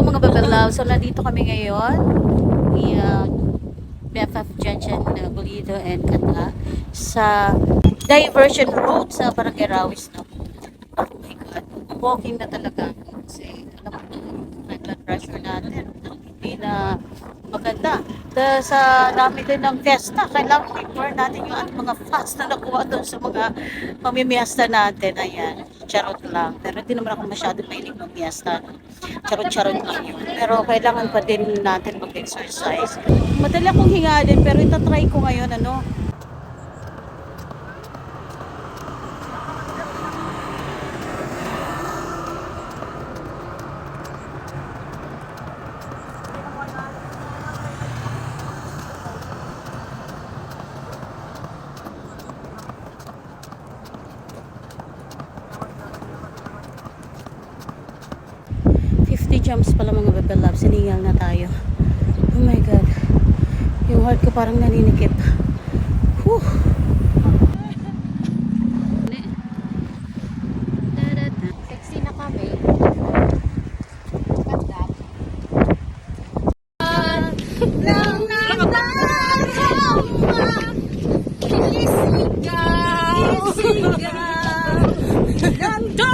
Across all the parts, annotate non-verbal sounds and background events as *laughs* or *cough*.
Hello mga babalaw. So nandito kami ngayon. Ni uh, BFF Jenchen uh, Bulido and Kata sa diversion road sa Barangay Rawis. No? Oh my God. Walking na talaga. Kasi alam mo na, blood pressure natin. Hindi na maganda. The, sa dami din ng fiesta, kailangan i-burn natin yung ating mga fats na nakuha doon sa mga pamimiesta natin. Ayan, charot lang. Pero hindi naman ako masyado mahilig ng miesta. Charot-charot lang yun. Pero kailangan pa din natin mag-exercise. Madali akong hinga din, pero itatry ko ngayon, ano, jumps pala mga bebe love. Siningal na tayo. Oh my God. Yung heart ko parang naninikip. Whew. Sexy na kami. Ganda.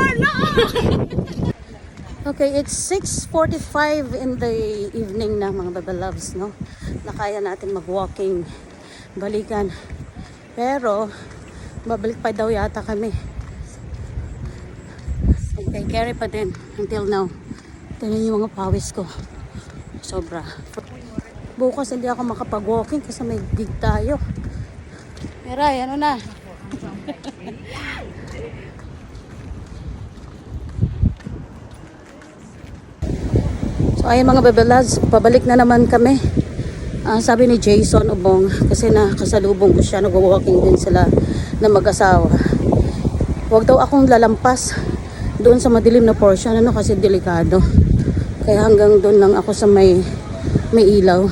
Okay, it's 6.45 in the evening na mga bebe loves, no? Na kaya natin mag-walking, balikan. Pero, babalik pa daw yata kami. Okay, carry pa din until now. Tingnan yung mga pawis ko. Sobra. Bukas hindi ako makapag-walking kasi may gig tayo. Meray, ano na? So ayun mga bebelads, pabalik na naman kami. Ah, sabi ni Jason Obong, kasi nakasalubong ko siya, nag-walking din sila na mag-asawa. Huwag daw akong lalampas doon sa madilim na portion, ano kasi delikado. Kaya hanggang doon lang ako sa may may ilaw.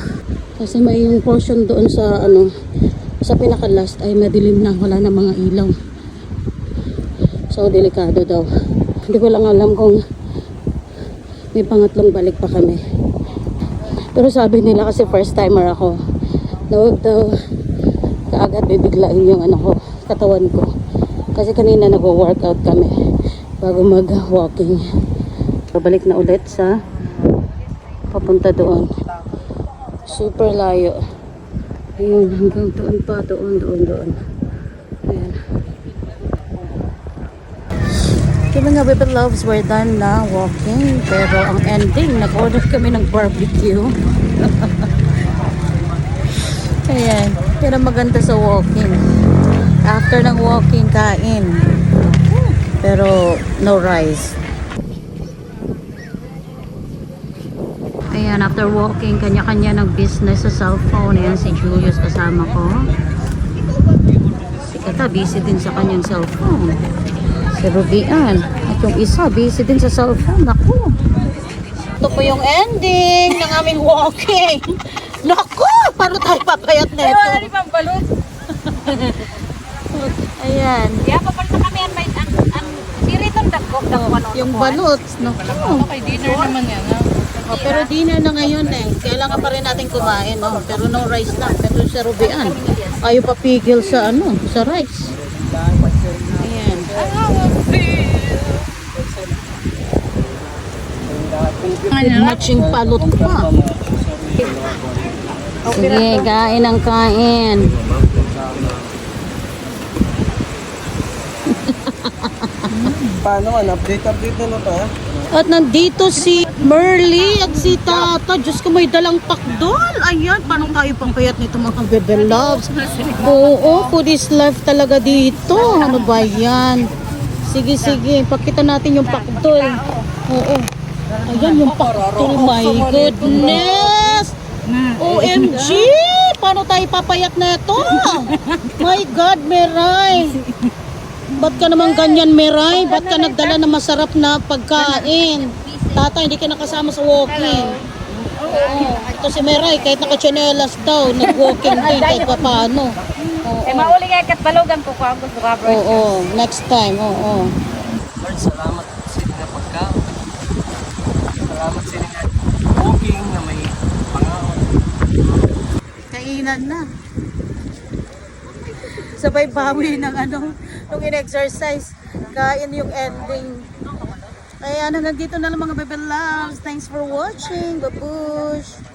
Kasi may yung portion doon sa ano sa pinaka-last ay madilim na, wala na mga ilaw. So delikado daw. Hindi ko lang alam kung may pangatlong balik pa kami. Pero sabi nila kasi first timer ako. Na huwag daw kaagad bibiglain yung ano ko, katawan ko. Kasi kanina nag-workout kami bago mag-walking. Babalik na ulit sa papunta doon. Super layo. Ayun, hanggang doon pa, doon, doon, doon. Ayan. Okay mga Whippet Loves, we're done na walking. Pero ang ending, nag-order kami ng barbecue. *laughs* Ayan. Pero maganda sa walking. After ng walking, kain. Pero no rice. Ayan, after walking, kanya-kanya ng business sa cellphone. Ayan, si Julius kasama ko. Si Kata, busy din sa kanyang cellphone. Si Rubian. At yung isa, busy din sa cellphone. Naku. Ito po yung ending ng aming walking. Naku! Paano tayo papayat na ito? Wala ni pang balot. *laughs* Ayan. Kaya papunta kami ang may ang ang siriton dagko dagko ano. Yung balot. Naku. Okay, dinner naman yan. Ha? Oh, pero dinner na ngayon eh. Kailangan pa rin natin kumain. No? Pero no rice lang. Pero sa Rubian. Ayaw papigil sa ano, sa rice. Ayan. Matching palot pa. Sige, kain ang kain. Paano man? Update, update na to ha? At nandito si Merly at si Tata. Diyos ko, may dalang takdol. Ayan, paano tayo pangkayat nito mga bebe loves? Oo, food is life talaga dito. Ano ba yan? Sige, sige. Pakita natin yung pakdol. Oo. Ayan yung pakdol. My goodness! OMG! Paano tayo papayat na ito? My God, Meray! Ba't ka naman ganyan, Meray? Ba't ka nagdala ng masarap na pagkain? Tata, hindi ka nakasama sa walking. Oo. Ito si Meray, kahit nakachanelas daw, nag-walking din kahit pa paano. Oo. Eh mauli nga kat balogan ko ko ang gusto ka bro. Oo, next time, oo. Lord, salamat sa inyo na pagkaon. Salamat sa inyo walking na may pangaon. Kainan na. Sabay bawi ng ano, nung in-exercise. Kain yung ending. Kaya ano, nandito na lang mga bebe loves. Thanks for watching. Babush!